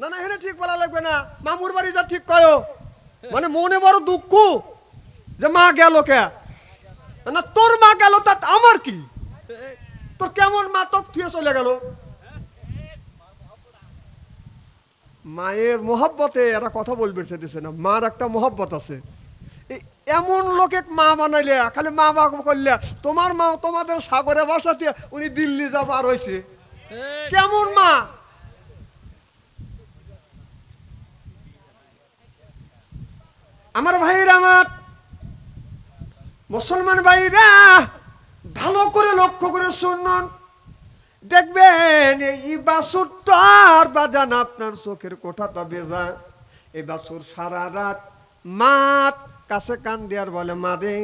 না না এখানে ঠিক বলা লাগবে না। মামুর বাড়ি যা ঠিক কয়ো। মানে মনে বড় দুঃখ যে মা গেল কে? না তোর মা গেল তা আমার কি? তোর কেমন মা তো থুয়ে চলে গেল। মায়ের মহব্বতে একটা কথা বলবে সেদিছে না মার একটা মহব্বত আছে। এমন লোকে মা বানাইলে খালি মা বাবা করলে তোমার মা তোমাদের সাগরে বাসাতে উনি দিল্লি যাবার হয়েছে কেমন মা? আমার ভাইরা আমার, মুসলমান ভাইরা, ভালো করে লক্ষ্য করে শুনুন। দেখবেন এই বাসুরটার বাজান আপনার চোখের কোঠাটা বেজা এই বাসুর সারা রাত মাত কাছে কান দেওয়ার বলে, মা রে,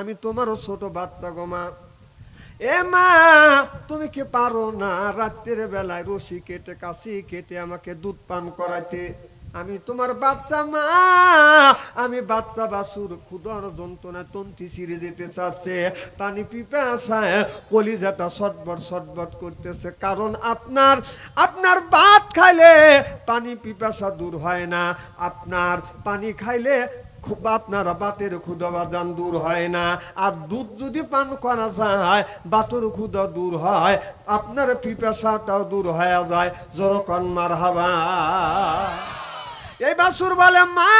আমি তোমারও ছোট বাচ্চা গো, মা। এ মা, তুমি কি পারো না রাত্রের বেলায় রশি কেটে, কাশি কেটে আমাকে দুধ পান করাইতে? আমি তোমার বাচ্চা মা, আমি বাচ্চা বাসুর ক্ষুদর যন্ত্রণায় তন্তি ছিঁড়ে যেতে চাচ্ছে। পানি পিপাসায় কলিজাটা সটবট সটবট করতেছে, কারণ আপনার আপনার ভাত খাইলে পানি পিপাসা দূর হয় না। আপনার পানি খাইলে খুব আপনার বাতের ক্ষুদা বাজান দূর হয় না। আর দুধ যদি পান করা যায় বাতের ক্ষুদা দূর হয়, আপনার পিপাসাটাও দূর হয়ে যায়। জরকন মার হাবা এই বাসুর বলে মা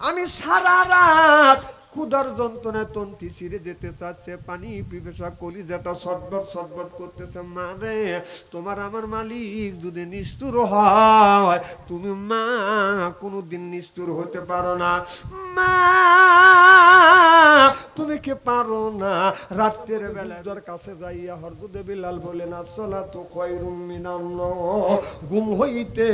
আমি সারা রাত ক্ষুদার যন্ত্রণায় তন্তি ছিঁড়ে যেতে চাচ্ছে, পানি পিপেসা কলি যেটা সটবট সটবট করতেছে। মা রে, তোমার আমার মালিক যদি নিষ্ঠুর হয়, তুমি মা কোনোদিন নিষ্ঠুর হতে পারো না। মা, তুমি কি পারো না? রাত্রের তোর কাছে যাইয়া হরদুদে বিলাল বলে, না চলা তো কয়রুম মিনান্ন ঘুম হইতে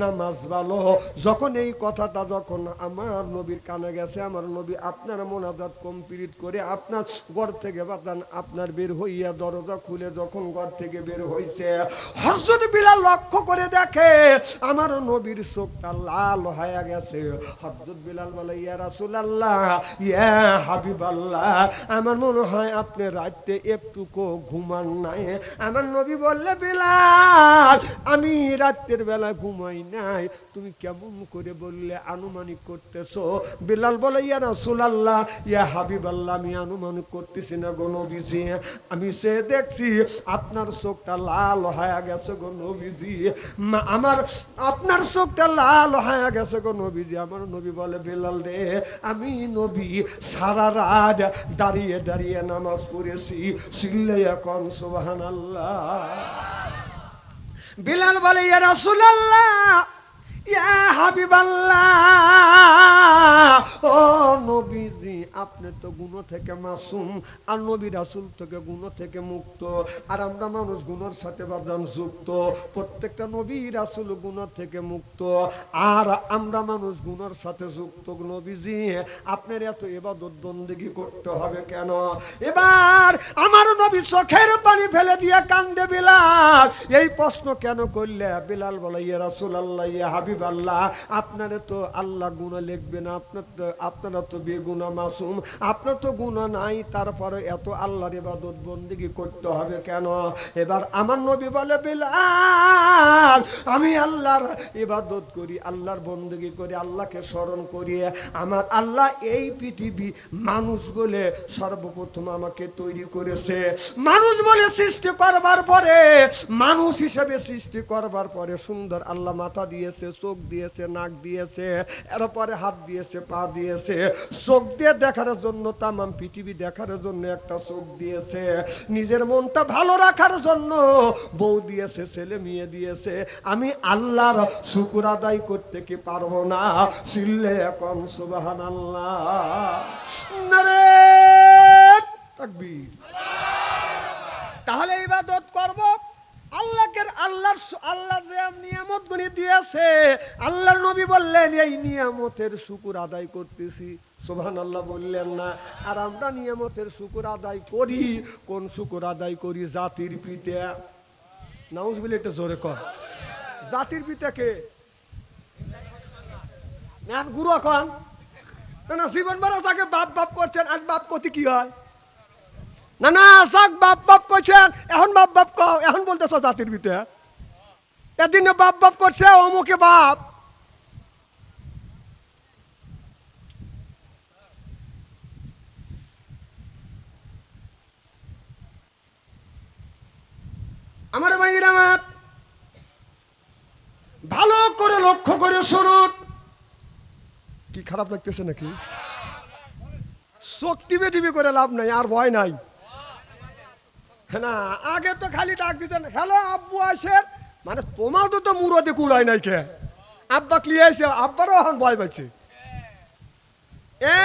নামাজ ভালো। যখন এই কথাটা যখন আমার নবীর কানে গেছে, আমার নবী আপনার মোনাজাত কমপ্লিট করে আপনার ঘর থেকে বাতান আপনার বের হইয়া দরজা খুলে যখন ঘর থেকে বের হইছে হরসদ বিলাল লক্ষ্য করে দেখে, আমার নবীর চোখটা লাল হয়ে গেছে। হরজত বিলাল বলে, ইয়া রাসূলুল্লাহ, ইয়া হাবিবাল্লাহ, আমার মনে হয় আপনি রাতে একটুকু ঘুমান নাই। আমার নবী বললে, বিলাল, আমি রাতের বেলা ঘুমাই নাই। তুমি কেমন করে বললে, আনুমানিক করতেছো? বিলাল বলে, ইয়া রাসূলুল্লাহ ইয়া হাবিবাল্লাহ আমি আনুমানিক করতেছি না গো নবীজি। আমি সে দেখছি আপনার চোখটা লাল হয়ে গেছে গো নবীজি। আমার, আপনার চোখটা লাল হয়ে গেছে গো নবীজি। আমার নবী বলে, বিলাল রে, আমি নবী সারা রাত দাঁড়িয়ে দাঁড়িয়ে নামাজ পড়েছি সিল্লে এখন সুবাহান বিলাল বলে, ইয়া রাসূলুল্লাহ ইয়া হাবিবাল্লাহ ও নবীজি আপনি তো গুণ থেকে মাসুম, আর নবী রাসূল থেকে গুণ থেকে মুক্ত। আর আমরা মানুষ গুণের সাথে বাদান যুক্ত। প্রত্যেকটা নবী রাসূল গুণ থেকে মুক্ত। আর আমরা মানুষ গুণের সাথে যুক্ত। নবীজি, আপনার এত এবাদত বন্দেগী করতে হবে কেন? এবার আমার নবী চোখের পানি ফেলে দিয়ে কান্দে বিলাল। এই প্রশ্ন কেন করলে? বিলাল বলে ইয়ে রাসুল আল্লাহ ইয়ে হাবিব আল্লাহ আপনারা তো আল্লাহ গুণা লিখবে না, আপনার আপনারা তো বেগুনা মাসুম আপনার তো গুণা নাই, তারপরে এত আল্লাহর ইবাদত বন্দিগি করতে হবে কেন? এবার আমার নবী বলে, বিলাল, আমি আল্লাহর ইবাদত করি, আল্লাহর বন্দিগি করি, আল্লাহকে স্মরণ করি। আমার আল্লাহ এই পৃথিবী মানুষ বলে সর্বপ্রথম আমাকে তৈরি করেছে। মানুষ বলে সৃষ্টি করবার পরে, মানুষ হিসেবে সৃষ্টি করবার পরে সুন্দর আল্লাহ মাথা দিয়েছে, চোখ দিয়েছে, নাক দিয়েছে, এরপরে হাত দিয়েছে, পা দিয়েছে। চোখ দিয়ে দেখার জন্য তামাম পৃথিবী দেখার জন্য একটা চোখ দিয়েছে। নিজের মনটা ভালো রাখার জন্য। বউ দিয়েছে, ছেলে মেয়ে দিয়েছে। আমি আল্লাহর শুকুর আদায় করতে কি পারব না? সিল্লে এখন সুবাহান আল্লাহ তাকবীর। তাহলে ইবাদত করব। আল্লাহকে আল্লাহর আল্লাহ যে নিয়ামত গুলি দিয়েছে, আল্লাহর নবী বললেন, এই নিয়ামতের শুকুর আদায় করতেছি। সোভান বললেন না, আর আমরা নিয়ামতের শুকুর আদায় করি। কোন শুকুর আদায় করি? জাতির পিতা। নাউজ বলে এটা জোরে কর। জাতির পিতাকে গুরু এখন। না না, জীবন বাপ বাপ করছেন, আজ বাপ কতি কি হয়? না না বাপ বাপ এখন বাপ বাপ এখন বলতেছ জাতির ভিতরে এদিনে বাপ বাপ করছে, অমুকে বাপ। আমার ভাইয়ের আমার। ভালো করে লক্ষ্য করে শুনুন। কি খারাপ লাগতেছে নাকি? টিপে টিপে করে লাভ নাই, আর ভয় নাই। না, আগে তো খালি ডাক দিতেন, হ্যালো, আব্বু আসেন। মানে তোমার তো তো মুরতে কুড়াই নাই কে? আব্বা ক্লিয়ে আছে আব্বারও এখন ভয় পাচ্ছে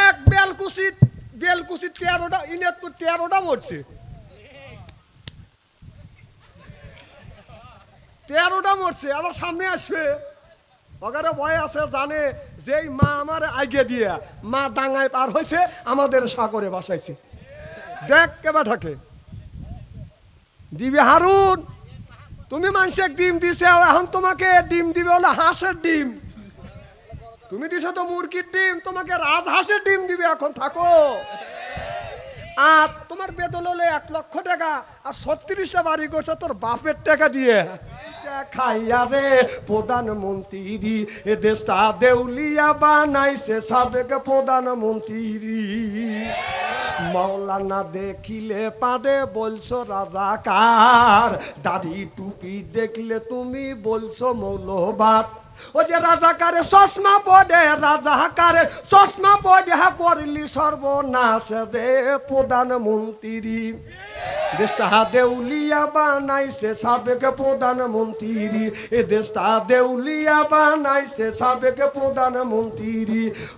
এক বেলকুচিত বেলকুচিত তেরোটা তো তেরোটা মরছে। তেরোটা মরছে, আবার সামনে আসবে। ওখানে ভয় আছে, জানে যেই মা আমার আগে দিয়ে, মা ডাঙায় পার হয়েছে আমাদের সাগরে বাসাইছে দেখ কেবা থাকে দিবে হারুন, তুমি মানুষের ডিম দিছে এখন তোমাকে ডিম দিবে, হলো হাঁসের ডিম। তুমি দিছো তো মুরগির ডিম, তোমাকে রাজহাঁসের ডিম দিবে, এখন থাকো। আর তোমার বেতন হলে এক লক্ষ টাকা, আর ছত্রিশটা বাড়ি করছে তোর বাপের টাকা দিয়ে। খাইয়া রে প্রধানমন্ত্রী প্রধানমন্ত্রী। দেখিলে দাড়ি টুপি দেখলে তুমি বলছো মৌলবাদ। ও যে রাজাকারে চশমা পড়ে, রাজাকারে চশমা পড়ে হা করলি সর্বনাশ রে প্রধানমন্ত্রী। দেশটা দেউলিয়া বানাইছে সাবেক প্রধানমন্ত্রী। এ দেশটা দেউলিয়া বানাইছে সাবেক প্রধানমন্ত্রী।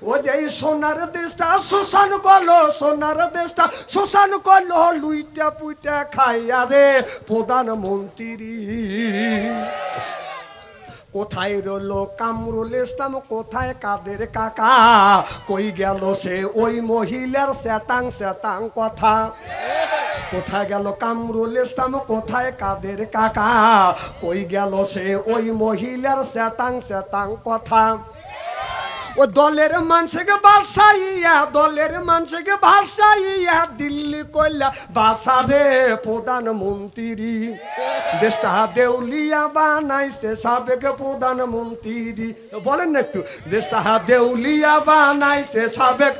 ও যে সোনার দেশটা শোষণ করল, সোনার দেশটা শোষণ করল লুইটা পুইটা খাইয়া রে প্রধানমন্ত্রী। কোথায় রলো কামরুল ইসলাম? কোথায় কাদের কাকা? কই গেল সে ওই মহিলার শেতাং শেতাং কথা? কোথায় গেল কামরুল ইসলাম? কোথায় কাদের কাকা? কই গেল সে ওই মহিলার শেতাং শেতাং কথা? ও দলের মানুষকে বাসাইয়া, দলের মানুষকে ভাসাইয়া দিল্লি কইলা, বাসা রে প্রধানমন্ত্রী। দেশটা দেউলিয়া বানাইছে সাবেক প্রধানমন্ত্রী। বলেন না একটু, দেশটা দেউলিয়া বানাইছে সাবেক।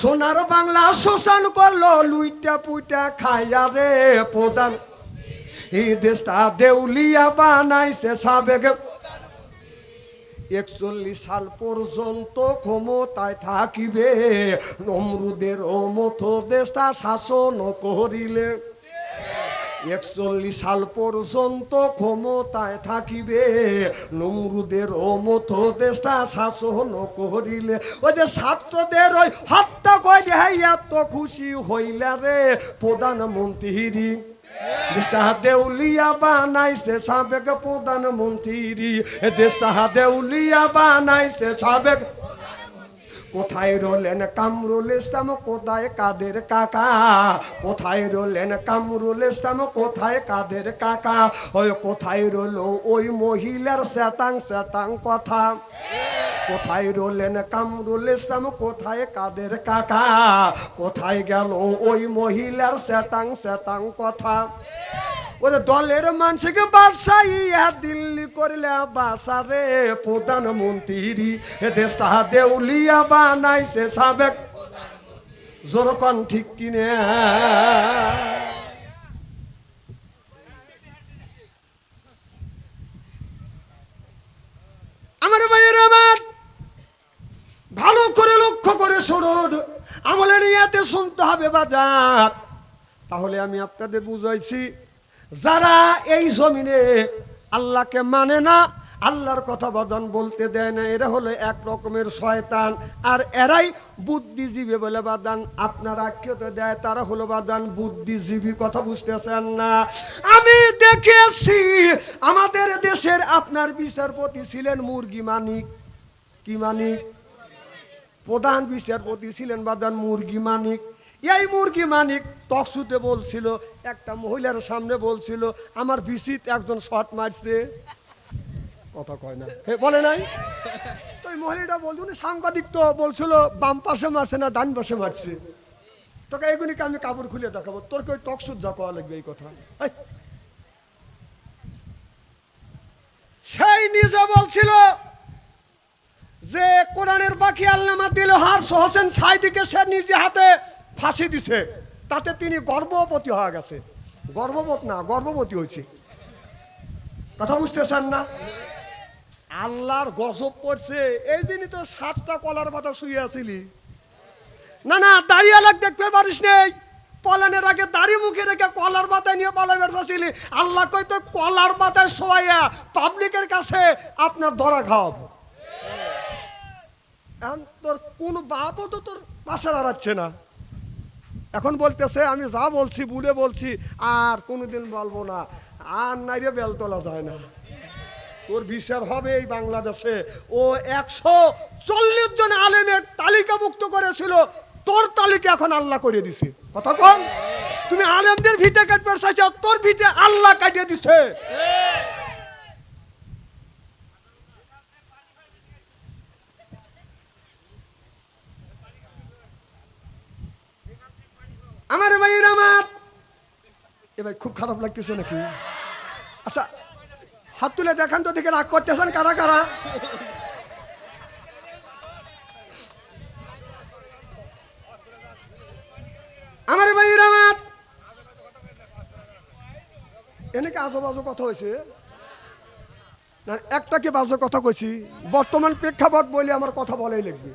সোনার বাংলা শোষণ করল, লুইটা পুইটা খাইয়া রে প্রধান। এই দেশটা দেউলিয়া বানাইছে সাবেক একচল্লিশ সাল পর্যন্ত ক্ষমতায় থাকিবে। নমরুদের মতো দেশটা শাসন করিলে। একচল্লিশ সাল পর্যন্ত ক্ষমতায় থাকিবে। নমরুদের মতো দেশটা শাসন করিলে। ওই যে ছাত্রদের ওই হত্যা করে এত খুশি হইলা রে প্রধানমন্ত্রী কোথায় রলেন কামরুল ইসলাম, কোথায় কাদের কাকা? কোথায় রলেন কামরুল ইসলাম, কোথায় কাদের কাকা? ওই কোথায় রলো ওই মহিলার শ্বেতাং শ্বেতাং কথা। কোথায় রলেন কামরুল ইসলাম? কোথায় কাদের কাকা? কোথায় গেল ওই মহিলার শ্বেতাং শ্বেতাং কথা? ওরে দলের মানুষকে বাসাইয়া দিল্লি করলে বাসা রে প্রধানমন্ত্রী। এ দেশটা দেউলিয়া বানাইছে সাবেক। জোরকন ঠিক কিনে আমার ভাইয়ের আমার ভালো করে লক্ষ্য আমলের ইয়াতে শুনতে হবে বাজার। তাহলে আমি আপনাদের বুঝাইছি, যারা এই জমিনে আল্লাহকে মানে না, আল্লাহর কথা বাদান বলতে দেয় না, এরা হলো এক রকমের শয়তান। আর এরাই বুদ্ধিজীবী বলে বাদান। আপনার আখ্যতে দেয়, তারা হলো বাদান বুদ্ধিজীবী, কথা বুঝতেছেন না। আমি দেখেছি, আমাদের দেশের আপনার বিচারপতি ছিলেন মুরগি মানিক। কি মানিক? প্রধান বিচারপতি ছিলেন বাদান মুরগি মানিক। এই মুরগি মানিক টকসুতে বলছিল, একটা মহিলার সামনে বলছিল, আমার বিসিত একজন শট মারছে। কথা কয় না। হে, বলে নাই? তো ওই মহিলাটা উনি সাংবাদিক তো। বলছিল, বাম পাশে মারছে না, ডান পাশে মারছে। তোকে এগুলিকে আমি কাপড় খুলে দেখাবো। তোর কই টকসুদ দেখাওয়া লাগবে এই কথা। সেই নিজে বলছিল যে কোরআনের বাকি আল্লামা দিল হার হোসেন সাইদিকে সে নিজে হাতে ফাঁসি দিছে, তাতে তিনি গর্ভবতী হয়ে গেছে। গর্ভবত না, গর্ভবতী হয়েছে। কথা বুঝতেছেন না? আল্লাহর গজব পড়ছে, এই দিনই তো সাতটা কলার পাতা শুয়ে আছিলি। না না, দাঁড়িয়ে লাগ দেখতে পারিস নেই। পলানের আগে দাড়ি মুখে রেখে কলার পাতায় নিয়ে পালা বেরোছিলি আল্লাহ কই তো কলার পাতায় শোয়াইয়া পাবলিকের কাছে আপনার ধরা খাওয়াবো। এখন তোর কোন বাপও তো তোর পাশে দাঁড়াচ্ছে না। এখন বলতেছে, আমি যা বলছি বলে বলছি, আর কোনোদিন বলব না। আর নাইরে বেল তোলা যায় না। তোর বিচার হবে এই বাংলাদেশে। ও একশো চল্লিশ জন আলেমের তালিকাভুক্ত করেছিল। তোর তালিকা এখন আল্লাহ করে দিছে। কথা কম তুমি আলেমদের ভিটে কাটবে তোর ভিটে আল্লাহ কাটিয়ে দিছে। আমার ভাইয়ের আমার। এ ভাই খুব খারাপ লাগতেছে নাকি? আচ্ছা হাত তুলে দেখান তো দেখে রাগ করতেছেন কারা কারা? আমার ভাইয়ের আমার। এনেকে আজো বাজো কথা হয়েছে? না, একটা কি বাজো কথা কইছি? বর্তমান প্রেক্ষাপট বলে আমার কথা বলাই লাগবে।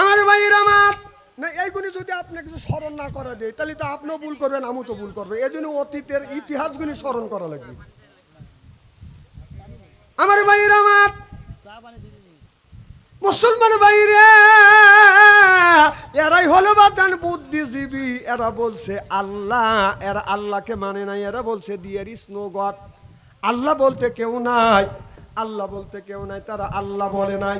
আমার ভাইয়ের আমার। না, এইগুলি যদি আপনি কিছু স্মরণ না করে দেয়, তাহলে তো আপনিও ভুল করবেন, আমিও তো ভুল করবে। এই জন্য অতীতের ইতিহাসগুলি স্মরণ করা লাগবে। আমার ভাইয়ের আমার, মুসলমান ভাইরে, এরাই হলো বাদান বুদ্ধিজীবী। এরা বলছে আল্লাহ, এরা আল্লাহকে মানে নাই, এরা বলছে দিয়ার ইস আল্লাহ বলতে কেউ নাই, আল্লাহ বলতে কেউ নাই, তারা আল্লাহ বলে নাই।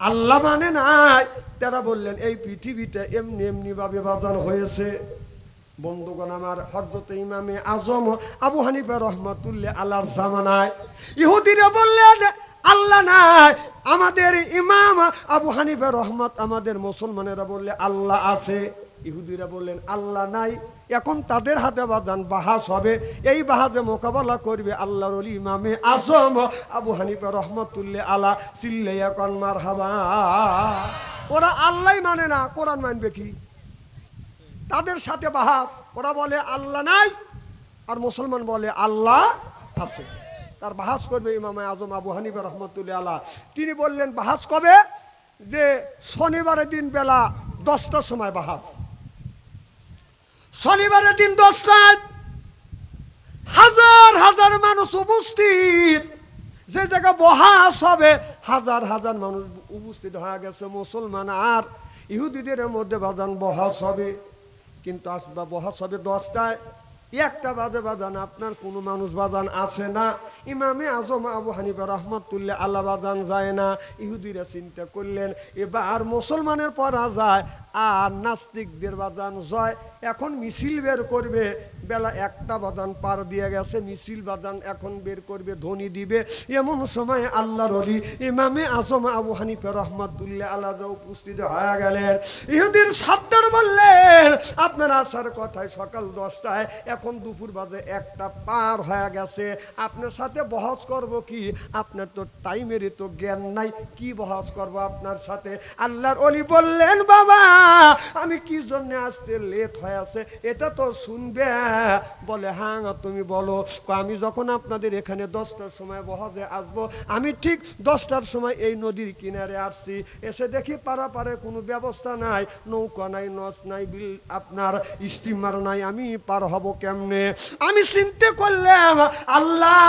আল্লাহ মানে নাই। তারা বললেন, এই পৃথিবীতে এমনি এমনি ভাবে বাদান হয়েছে। বন্ধুগণ আমার হরদত ইমামে আজম, আবু হানিফা রহমতুল্লাহ আল্লাহর জামানায় ইহুদিরা বললেন, আল্লাহ নাই। আমাদের ইমাম আবু হানিফা রহমত আমাদের মুসলমানেরা বললে, আল্লাহ আছে। ইহুদিরা বললেন, আল্লাহ নাই, এখন তাদের হাতে বাদান বাহাস হবে। এই বাহাজে মোকাবেলা করবে আল্লাহর ইমামে আজম আবু হানিফা রহমতুল্লাহ আলা চিল্লাইয়া কনমার হাবা ওরা আল্লাহ মানে না, কোরআন মানবে কি? তাদের সাথে বাহাস। ওরা বলে, আল্লাহ নাই। আর মুসলমান বলে, আল্লাহ আছে। তার বাহাস করবে ইমামে আজম আবু হানিফা রহমতুল্লাহ আল্লাহ তিনি বললেন, বাহাস কবে? যে শনিবারের দিন বেলা দশটার সময় বাহাস। শনিবারের দিন দশটায় হাজার হাজার মানুষ উপস্থিত। যে জায়গা বহাস হবে, হাজার হাজার মানুষ উপস্থিত হয়ে গেছে মুসলমান। আর ইহুদিদের মধ্যে বাজান বহাস হবে। কিন্তু আসবা বহাস হবে দশটায়। একটা বাজে বাজান, আপনার কোনো মানুষ বাজান আছে না। ইমামে আজম আবু হানিফা রহমতুল্লাহ আল্লাহ বাজান যায় না। ইহুদিরা চিন্তা করলেন, এবার মুসলমানের পরা যায় আর নাস্তিকদের বাজান জয়। এখন মিছিল বের করবে, বেলা একটা বাজান পার দিয়ে গেছে, মিছিল বাজান এখন বের করবে, ধ্বনি দিবে। এমন সময় আল্লাহ রলি ইমামে আজম আবু হানিফা রহমতুল্লাহ আল্লাহ উপস্থিত হয়ে গেলেন। ইহুদির সত্তর বললেন আপনার আসার কথায় সকাল দশটায়, এখন দুপুর বাজে একটা পার হয়ে গেছে। আপনার সাথে বহস করব কি? আপনার তো টাইমেরই তো জ্ঞান নাই, কি বহস করব আপনার সাথে? আল্লাহর অলি বললেন, বাবা আমি কি জন্য আসতে লেট হয়ে আছে? এটা তো শুনবে। বলে হ্যাঁ তুমি বলো। আমি যখন আপনাদের এখানে দশটার সময় বহাজে আসব, আমি ঠিক দশটার সময় এই নদীর কিনারে আসছি। এসে দেখি পারাপারে কোনো ব্যবস্থা নাই, নৌকা নাই, নস নাই, বিল আপনার স্টিমার নাই, আমি পার হব কেমনে? আমি চিন্তা করলাম, আল্লাহ,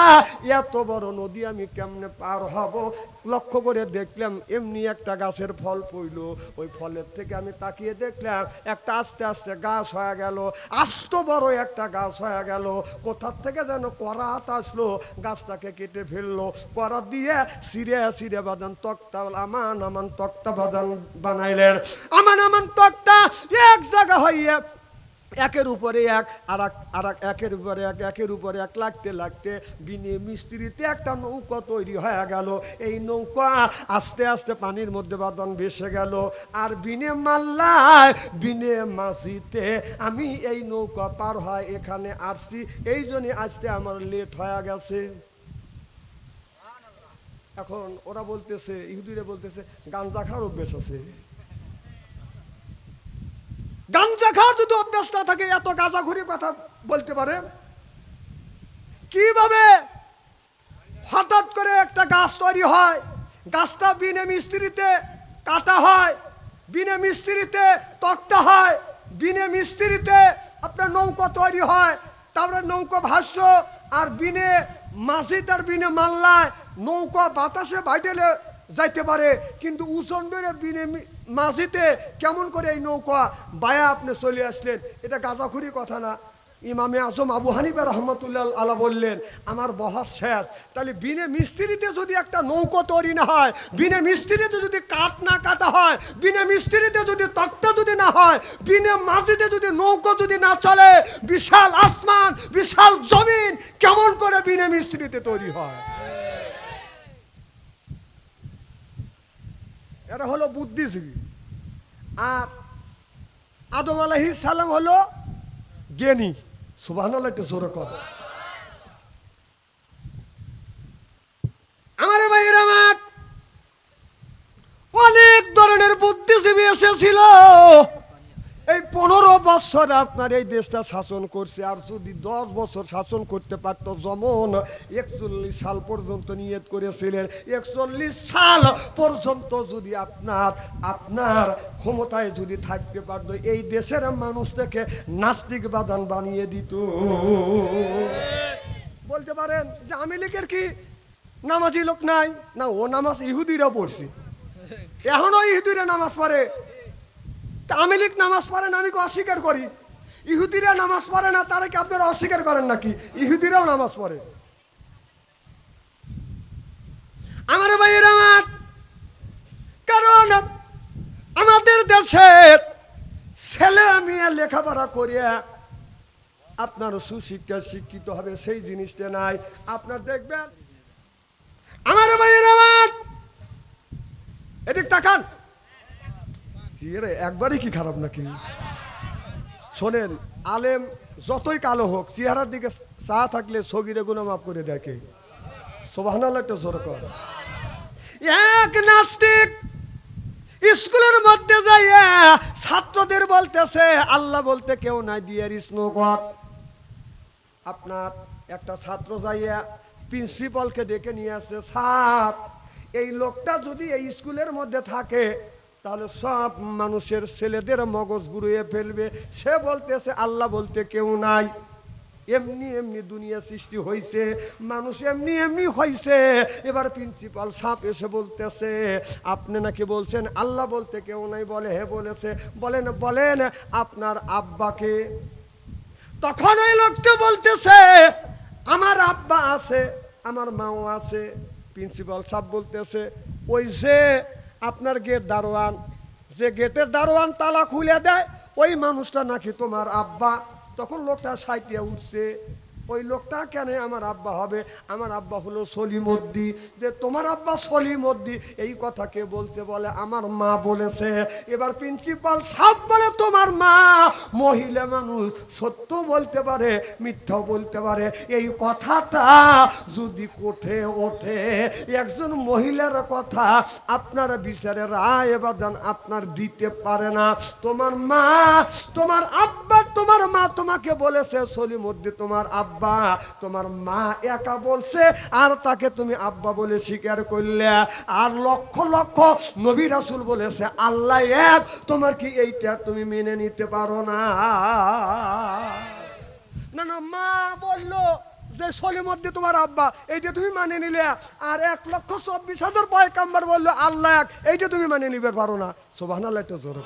এত বড় নদী আমি কেমনে পার হব? লক্ষ্য করে দেখলাম, এমনি একটা গাছের ফল পইল ওই ফলের থেকে আমি তাকিয়ে দেখলাম, একটা আস্তে আস্তে গাছ হয়ে গেল, আস্ত বড় একটা গাছ হয়ে গেল। কোথার থেকে যেন করাত আসলো, গাছটাকে কেটে ফেলল। করা দিয়ে সিরে সিরে বাদান তক্তা, আমান আমান তক্তা বাদান বানাইলেন। আমান আমান তক্তা এক জায়গা হইয়া একের উপরে এক, আর এক একের উপরে এক, একের উপরে এক, লাগতে লাগতে বিনে মিস্ত্রিতে একটা নৌকা তৈরি হয়ে গেল। এই নৌকা আস্তে আস্তে পানির মধ্যে বাদন ভেসে গেল। আর বিনে মাল্লায়, বিনে মাসিতে আমি এই নৌকা পার হয় এখানে আসছি। এই জন্য আসতে আমার লেট হয়ে গেছে। এখন ওরা বলতেছে, ইহুদিরা বলতেছে গাঞ্জা খাওয়ার অভ্যেস আছে। গাঞ্জা খাওয়ার যদি অভ্যাস না থাকে, এত গাঁজাখুরি কথা বলতে পারে? কীভাবে হঠাৎ করে একটা গাছ তৈরি হয়? গাছটা বিনে মিস্ত্রিতে কাটা হয়, বিনে মিস্ত্রিতে তক্তা হয়, বিনে মিস্ত্রিতে আপনার নৌকা তৈরি হয়, তারপরে নৌকা ভাষ্য আর বিনে মাসিদ আর বিনে মাল্লায় নৌকা বাতাসে ভাইটেলে যাইতে পারে, কিন্তু উচন বেড়ে বিনে মাঝিতে কেমন করে এই নৌকা বায়া আপনি চলে আসলেন? এটা গাঁজাখুরি কথা না। ইমামে আজম আবু হানিফা রহমতুল্লাহ আলা বললেন, আমার বহাস শেষ। তাহলে বিনে মিস্ত্রিতে যদি একটা নৌকো তৈরি না হয়, বিনে মিস্ত্রিতে যদি কাঠ না কাটা হয়, বিনে মিস্ত্রিতে যদি তক্তা যদি না হয়, বিনে মাঝিতে যদি নৌকো যদি না চলে, বিশাল আসমান, বিশাল জমিন কেমন করে বিনে মিস্ত্রিতে তৈরি হয়? এরা হলো বুদ্ধিজীবী। আর আদম আলহি সালাম হলো জ্ঞানী। সুবাহ একটা জোরে কথা আমার ভাইয়ের আমার অনেক ধরনের বুদ্ধিজীবী এসেছিল। এই পনেরো বছর আপনার এই দেশটা শাসন করছে, আর যদি দশ বছর শাসন করতে পারতো, যেমন একচল্লিশ সাল পর্যন্ত নিয়ত করেছিলেন, একচল্লিশ সাল পর্যন্ত যদি আপনার আপনার ক্ষমতায় যদি থাকতে পারতো, এই দেশের মানুষটাকে নাস্তিক বাদান বানিয়ে দিত। বলতে পারেন যে আমি লীগের কি নামাজি লোক নাই? না, ও নামাজ ইহুদিরা পড়ছি। এখনও ইহুদিরা নামাজ পড়ে। তা আমি লীগ নামাজ পড়েন আমি অস্বীকার করি? ইহুদিরা নামাজ পড়ে না, তারা কি আপনারা অস্বীকার করেন নাকি? ইহুদিরাও নামাজ পড়ে। আমার ভাইয়ের আমার, কারণ আমাদের দেশের ছেলে মেয়ে লেখাপড়া করিয়া আপনার সুশিক্ষা শিক্ষিত হবে, সেই জিনিসটা নাই। আপনার দেখবেন, আমার ভাইয়ের আমার, এদিক তাকান। সিয়ারে একবারই কি খারাপ নাকি? শোনেন, আলেম যতই কালো হোক, চেহারার দিকে চা থাকলে সগিরে গুণা মাফ করে। দেখে স্কুলের মধ্যে যাইয়া ছাত্রদের বলতেছে, আল্লাহ বলতে কেউ নাই দিয়ে স্নোকর আপনার একটা ছাত্র যাইয়া প্রিন্সিপালকে ডেকে নিয়ে আসছে স্যার, এই লোকটা যদি এই স্কুলের মধ্যে থাকে তাহলে সব মানুষের ছেলেদের মগজ গুড়িয়ে ফেলবে। সে বলতেছে, আল্লাহ বলতে কেউ নাই। এমনি এমনি দুনিয়া সৃষ্টি হয়েছে মানুষ এমনি এমনি হয়েছে এবার প্রিন্সিপাল সাপ এসে বলতেছে, আপনি নাকি বলছেন, আল্লাহ বলতে কেউ নাই বলে, হে বলেছে। বলেন বলেন, আপনার আব্বাকে তখন ওই লোকটা বলতেছে, আমার আব্বা আছে, আমার মাও আছে। প্রিন্সিপাল সাপ বলতেছে, ওই যে আপনার গেট দারোয়ান, যে গেটের দারোয়ান তালা খুলে দেয়, ওই মানুষটা নাকি তোমার আব্বা। তখন লোকটা সাইটে উঠছে। ওই লোকটা কেন আমার আব্বা হবে? আমার আব্বা হলো সলিমদ্দি। যে তোমার আব্বা সলিমদ্দি, এই কথা কে বলছে বলে? আমার মা বলেছে। এবার প্রিন্সিপাল সাহেব বলে, তোমার মা মহিলা মানুষ, সত্য বলতে পারে, মিথ্যা বলতে পারে। এই কথাটা যদি কোঠে ওঠে, একজন মহিলার কথা আপনার বিচারে রায় বাদান আপনার দিতে পারে না। তোমার মা, তোমার আব্বা তোমার মা তোমাকে বলেছে, সলিমদ্দি, তোমার আব্বা, তোমার মা একা বলছে, আর তাকে তুমি আব্বা বলে স্বীকার করলে। আর লক্ষ লক্ষ নবী রাসুল বলেছে, আল্লাহ এক, তোমার কি এইটা তুমি মেনে নিতে পারো না? না না, মা বলল যে সলির মধ্যে তোমার আব্বা, এইটা তুমি মানে নিলে। আর এক লক্ষ চব্বিশ হাজার পয়কাম্বার বলল, আল্লাহ এক, এইটা তুমি মানে নিবে পারো না। সোভান আল্লাহ জোর।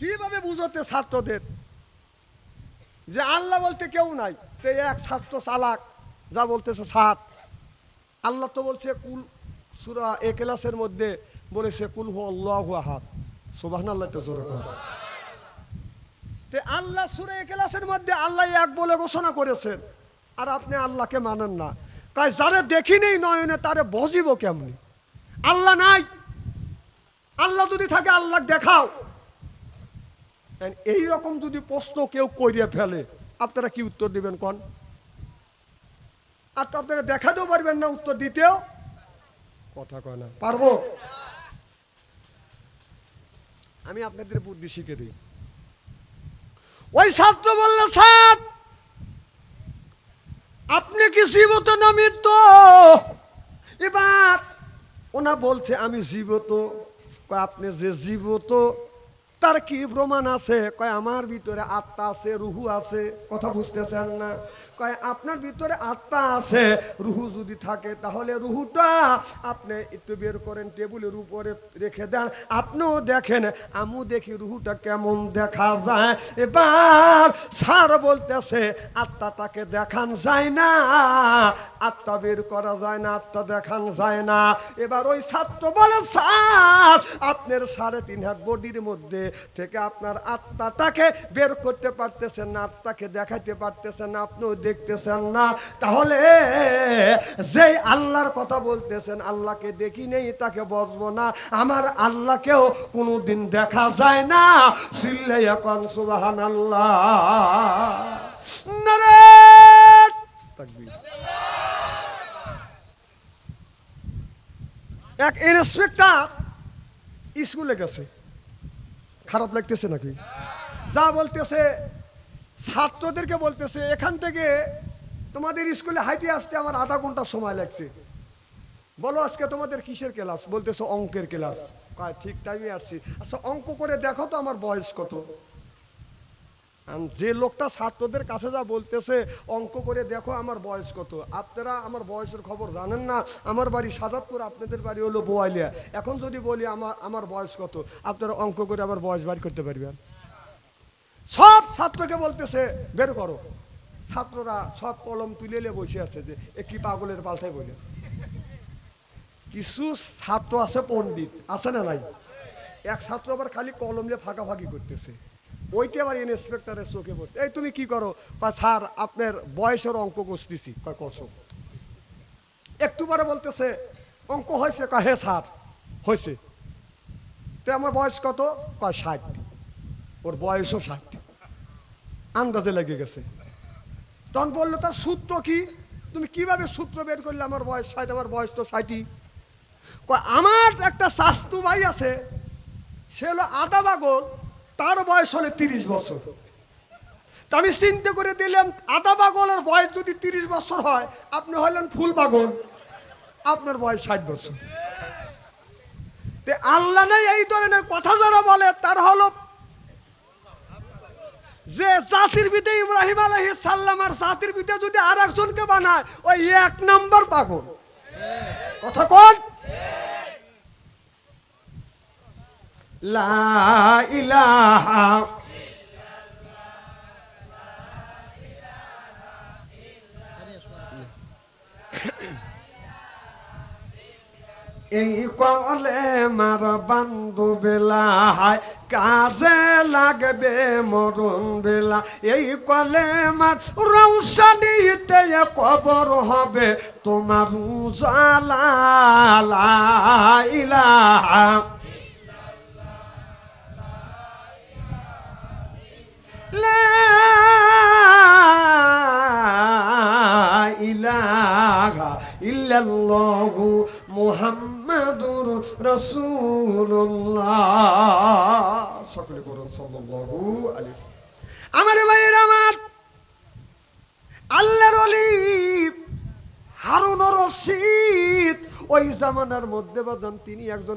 কীভাবে বুঝতে ছাত্রদের? যে আল্লাহ বলতে কেউ নাই, তো এক ছাত্র চালাক, যা বলতেছে সাত। আল্লাহ তো বলছে, কুল সুরা এ ক্লাসের মধ্যে বলেছে, কুল হু আল্লাহ আহাদ। সুবাহ আল্লাহ একটু জোরে। তে আল্লাহ সুরে এ ক্লাসের মধ্যে আল্লাহ এক বলে ঘোষণা করেছেন, আর আপনি আল্লাহকে মানেন না। তাই যারে দেখিনি নয়নে তারে বজিব কেমনি? আল্লাহ নাই। আল্লাহ যদি থাকে আল্লাহ দেখাও। এই রকম যদি প্রশ্ন কেউ করিয়ে ফেলে, আপনারা কি উত্তর দিবেন কন? আর আপনারা দেখাতেও পারবেন না উত্তর দিতেও। কথা কয় না। পারব? আমি আপনাদের বুদ্ধি শিখে দিই। ওই ছাত্র বলল, স্যার, আপনি কি জীবত না মৃত্যু এবার ওনা বলছে, আমি জীবত। আপনি যে জীবত তার কি প্রমাণ আছে? কয়, আমার ভিতরে আত্মা আছে, রুহু আছে। কথা বুঝতেছেন না? কয়, আপনার ভিতরে আত্মা আছে, রুহু যদি থাকে তাহলে রুহুটা আপনি একটু বের করেন, টেবিলের উপরে রেখে দেন। আপনিও দেখেন আমু দেখি রুহুটা কেমন দেখা যায়। এবার স্যার বলতেছে আত্মাটাকে দেখান যায় না, আত্মা বের করা যায় না, আত্মা দেখান যায় না। এবার ওই ছাত্র বলে, স্যার, আপনার সাড়ে তিন হাত বডির মধ্যে থেকে আপনার আত্মাটাকে বের করতে পারতেছেন না, আত্মাকে দেখাতে পারতেছেন না, আপনিও দেখতেছেন না। তাহলে যেই আল্লাহর কথা বলতেছেন, আল্লাহকে দেখি নেই, তাকে বসবো না। আমার আল্লাহকেও কোনোদিন দেখা যায় না। সিল্লে এখন সুবাহান আল্লাহ এক ইন্সপেক্টর স্কুলে গেছে। খারাপ লাগতেছে নাকি? যা বলতেছে, ছাত্রদেরকে বলতেছে, এখান থেকে তোমাদের স্কুলে হাইটে আসতে আমার আধা ঘণ্টা সময় লাগছে। বলো আজকে তোমাদের কিসের ক্লাস? বলতেছে অঙ্কের ক্লাস। ঠিক টাইমে আসছি। আচ্ছা অঙ্ক করে দেখো তো আমার বয়স কত। যে লোকটা ছাত্রদের কাছে যা বলতেছে, অঙ্ক করে দেখো আমার বয়স কত। আপনারা আমার বয়সের খবর জানেন না, আমার বাড়ি সাজাদপুর আপনাদের বাড়ি হলো বোয়ালিয়া। এখন যদি বলি আমার আমার বয়স কত, আপনারা অঙ্ক করে আমার বয়স বাড়ি করতে পারবেন। সব ছাত্রকে বলতেছে, বের করো। ছাত্ররা সব কলম তুলে নিয়ে বসে আছে যে, এ কি পাগলের পাল্টায় বলে? কিছু ছাত্র আছে পণ্ডিত, আছে না নাই? এক ছাত্র আবার খালি কলম দিয়ে ফাঁকাফাঁকি করতেছে। ওইটা আবার ইন্সপেক্টরের চোখে পড়ছে এই তুমি কি করো? কয় স্যার আপনার বয়সের অঙ্ক করতেছি কয় করছ একটু পরে বলতেছে অঙ্ক হয়েছে? কয় হে স্যার হয়েছে। তো আমার বয়স কত? কয় ষাট। ওর বয়সও ষাট। আন্দাজে লেগে গেছে। তখন বলল তার সূত্র কি? তুমি কীভাবে সূত্র বের করলে আমার বয়স ষাট? আমার বয়স তো ষাটই। কয়, আমার একটা শাস্তু ভাই আছে সে হলো আদা বাগল তার বয়স হলে তিরিশ বছর। তা আমি চিন্তা করে দিলাম, আদা বাগলের বয়স যদি তিরিশ বছর হয়, আপনি হলেন ফুল বাগল আপনার বয়স ষাট বছর। আল্লাহ নেই এই ধরনের কথা যারা বলে, তার হলো যে জাতির বিদে ইব্রাহিম আলহি সাল্লাম আর জাতির বিদে যদি আর একজনকে বানায়, ওই এক নম্বর পাগল। কথা কোন। লা ইলাহা এই কলে মার বান্ধু বেলায় কাজে লাগবে মরণ বেলা। এই কলে মার রৌশানিতে কবর হবে, তোমার উজালা লা ইল্লাল্লাহু মুহাম্মাদুর রাসূলুল্লাহ। সকলে করুন সাল্লাল্লাহু আলাইহি আমার ভাইয়ের আমার আল্লাহর হারুন রশিদ। ওই জামানার মধ্যে বাদান তিনি একজন